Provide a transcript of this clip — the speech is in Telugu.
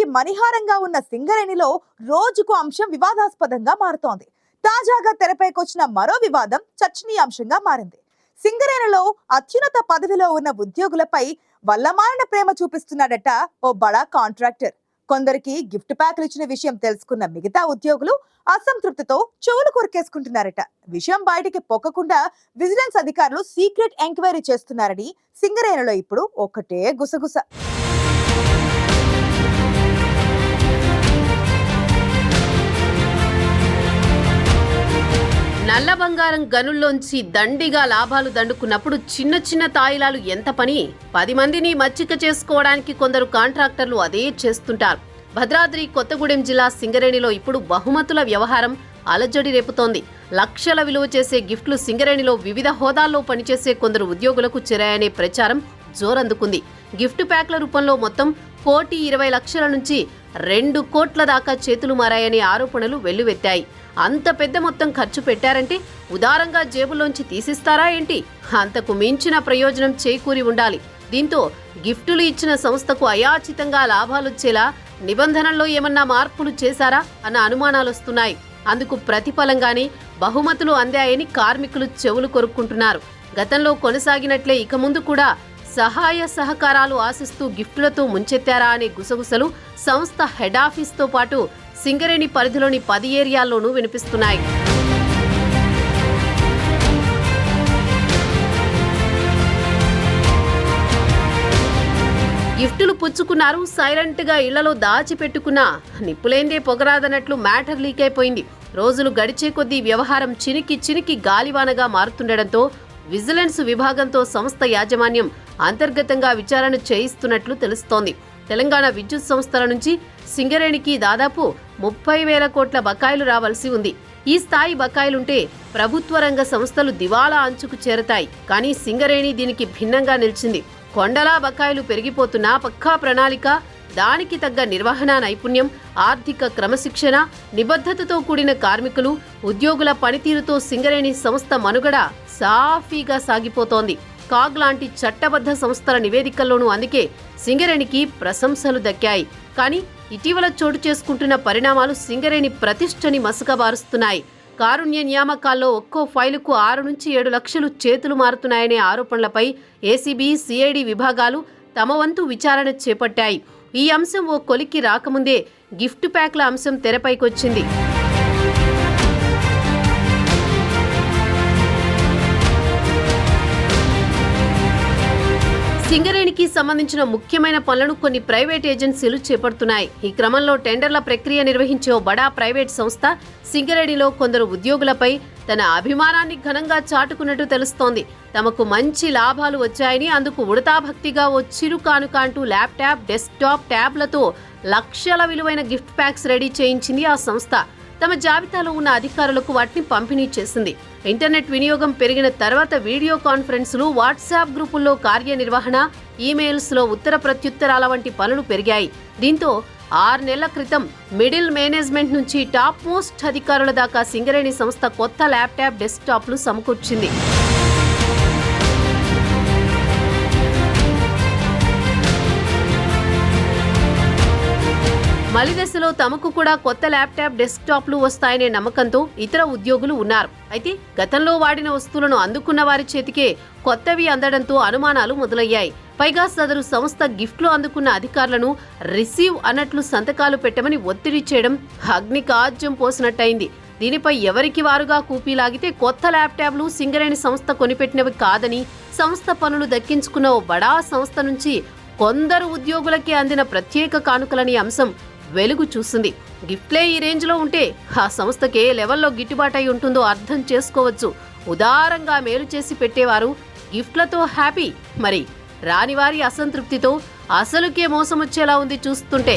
తెలంగాణ మణిహారంగా ఉన్న సింగరేణిలో రోజుకు అంశం వివాదాస్పదంగా మారుతోంది. తాజాగా తెరపైకొచ్చిన మరో వివాదం చర్చనీయాంశంగా మారింది. సింగరేణిలో అత్యున్నత పదవిలో ఉన్న ఉద్యోగులపై వల్లమారిన ప్రేమ చూపిస్తున్నాడట ఓ బడా కాంట్రాక్టర్. కొందరికి గిఫ్ట్ ప్యాక్లు ఇచ్చిన విషయం తెలుసుకున్న మిగతా ఉద్యోగులు అసంతృప్తితో చెవులు కొరికేసుకుంటున్నారట. విషయం బయటికి పొక్కకుండా విజిలెన్స్ అధికారులు సీక్రెట్ ఎంక్వైరీ చేస్తున్నారని సింగరేణిలో ఇప్పుడు ఒకటే గుసగుస. నల్ల బంగారం గనుల్లోంచి దండిగా లాభాలు దండుకున్నప్పుడు చిన్న చిన్న తాయిలాలు ఎంత పని? పది మందిని మచ్చిక చేసుకోవడానికి కొందరు కాంట్రాక్టర్లు అదే చేస్తుంటారు. భద్రాద్రి కొత్తగూడెం జిల్లా సింగరేణిలో ఇప్పుడు బహుమతుల వ్యవహారం అలజడి రేపుతోంది. లక్షల విలువ చేసే గిఫ్ట్లు సింగరేణిలో వివిధ హోదాల్లో పనిచేసే కొందరు ఉద్యోగులకు చేరాయనే ప్రచారం జోరందుకుంది. గిఫ్ట్ ప్యాక్ల రూపంలో మొత్తం కోటి ఇరవై లక్షల నుంచి రెండు కోట్ల దాకా చేతులు మారాయనే ఆరోపణలు వెల్లువెత్తాయి. అంత పెద్ద మొత్తం ఖర్చు పెట్టారంటే ఉదారంగా జేబులోంచి తీసిస్తారా ఏంటి? అంతకు మించిన ప్రయోజనం చేకూరి ఉండాలి. దీంతో గిఫ్టులు ఇచ్చిన సంస్థకు అయాచితంగా లాభాలొచ్చేలా నిబంధనల్లో ఏమన్నా మార్పులు చేశారా అన్న అనుమానాలొస్తున్నాయి. అందుకు ప్రతిఫలంగానే బహుమతులు అందాయని కార్మికులు చెవులు కొరుక్కుంటున్నారు. గతంలో కొనసాగినట్లే ఇక ముందు కూడా సహాయ సహకారాలు ఆశిస్తూ గిఫ్టులతో ముంచెత్తారా అనే గుసగుసలు సంస్థ హెడ్ ఆఫీస్తో పాటు సింగరేణి పరిధిలోని పది ఏరియాల్లోనూ వినిపిస్తున్నాయి. గిఫ్టులు పుచ్చుకున్నారు సైలెంట్గా ఇళ్ళలో దాచిపెట్టుకున్నా. నిప్పులేందే పొగరాదన్నట్లు మ్యాటర్ లీక్ అయిపోయింది రోజులు గడిచే కొద్దీ వ్యవహారం చినికి చినికి గాలివానగా మారుతుండటంతో విజిలెన్స్ విభాగంతో సంస్థ యాజమాన్యం అంతర్గతంగా విచారణ చేయిస్తున్నట్లు తెలుస్తోంది. తెలంగాణ విద్యుత్ సంస్థల నుంచి సింగరేణికి దాదాపు ముప్పై వేల కోట్ల బకాయిలు రావాల్సి ఉంది. ఈ స్థాయి బకాయిలుంటే ప్రభుత్వ రంగ సంస్థలు దివాలా అంచుకు చేరతాయి. కానీ సింగరేణి దీనికి భిన్నంగా నిలిచింది. కొండలా బకాయిలు పెరిగిపోతున్నా పక్కా ప్రణాళిక దానికి తగ్గ నిర్వహణ నైపుణ్యం ఆర్థిక క్రమశిక్షణ నిబద్ధతతో కూడిన కార్మికులు ఉద్యోగుల పనితీరుతో సింగరేణి సంస్థ మనుగడ సాఫీగా సాగిపోతోంది. కాగ్ లాంటి చట్టబద్ధ సంస్థల నివేదికల్లోనూ అందుకే సింగరేణికి ప్రశంసలు దక్కాయి. కానీ ఇటీవల చోటు చేసుకుంటున్న పరిణామాలు సింగరేణి ప్రతిష్టని మసకబారుస్తున్నాయి. కారుణ్య నియామకాల్లో ఒక్కో ఫైలుకు ఆరు నుంచి ఏడు లక్షలు చేతులు మారుతున్నాయనే ఆరోపణలపై ఏసీబీ సిఐడి విభాగాలు తమ వంతు విచారణ చేపట్టాయి. ఈ అంశం ఓ కొలిక్కి రాకముందే గిఫ్ట్ ప్యాక్ల అంశం తెరపైకొచ్చింది. సింగరేణికి సంబంధించిన ముఖ్యమైన పనులను కొన్ని ప్రైవేట్ ఏజెన్సీలు చేపడుతున్నాయి. ఈ క్రమంలో టెండర్ల ప్రక్రియ నిర్వహించే బడా ప్రైవేట్ సంస్థ సింగరేణిలో కొందరు ఉద్యోగులపై తన అభిమానాన్ని ఘనంగా చాటుకున్నట్టు తెలుస్తోంది. తమకు మంచి లాభాలు వచ్చాయని అందుకు ఉడతాభక్తిగా ఓ చిరు కానుక అంటూ ల్యాప్టాప్ డెస్క్టాప్ ట్యాబ్లతో లక్షల విలువైన గిఫ్ట్ ప్యాక్స్ రెడీ చేయించింది ఆ సంస్థ. తమ జాబితాలో ఉన్న అధికారులకు వాటిని పంపిణీ చేసింది. ఇంటర్నెట్ వినియోగం పెరిగిన తర్వాత వీడియో కాన్ఫరెన్సులు వాట్సాప్ గ్రూపుల్లో కార్యనిర్వహణ ఈమెయిల్స్లో ఉత్తర ప్రత్యుత్తరాల వంటి పనులు పెరిగాయి. దీంతో ఆరు నెలల క్రితం మిడిల్ మేనేజ్మెంట్ నుంచి టాప్ మోస్ట్ అధికారుల దాకా సింగరేణి సంస్థ కొత్త ల్యాప్టాప్ డెస్క్టాప్లు సమకూర్చింది. మలి దశలో తమకు కూడా కొత్త ల్యాప్టాప్ డెస్క్టాప్లు వస్తాయనే నమ్మకంతో ఇతర ఉద్యోగులు ఉన్నారు. అయితే గతంలో వాడిన వస్తువులను అందుకున్న వారి చేతికే కొత్తవి అందడంతో అనుమానాలు మొదలయ్యాయి. పైగా సదరు సంస్థ గిఫ్ట్లు అందుకున్న అధికారులను రిసీవ్ అన్నట్లు సంతకాలు పెట్టమని ఒత్తిడి చేయడం అగ్ని కాజ్యం పోసినట్టయింది. దీనిపై ఎవరికి వారుగా కూపీలాగితే కొత్త ల్యాప్టాప్లు సింగరేణి సంస్థ కొనిపెట్టినవి కాదని సంస్థ పనులు దక్కించుకున్న ఓ బడా సంస్థ నుంచి కొందరు ఉద్యోగులకే అందిన ప్రత్యేక కానుకలని అంశం వెలుగు చూసింది గిఫ్ట్లే ఈ రేంజ్లో ఉంటే ఆ సంస్థకే లెవెల్లో గిట్టుబాటు అయి ఉంటుందో అర్థం చేసుకోవచ్చు. ఉదారంగా మేలు చేసి పెట్టేవారు గిఫ్ట్లతో హ్యాపీ. మరి రానివారి అసంతృప్తితో అసలుకే మోసం వచ్చేలా ఉంది చూస్తుంటే.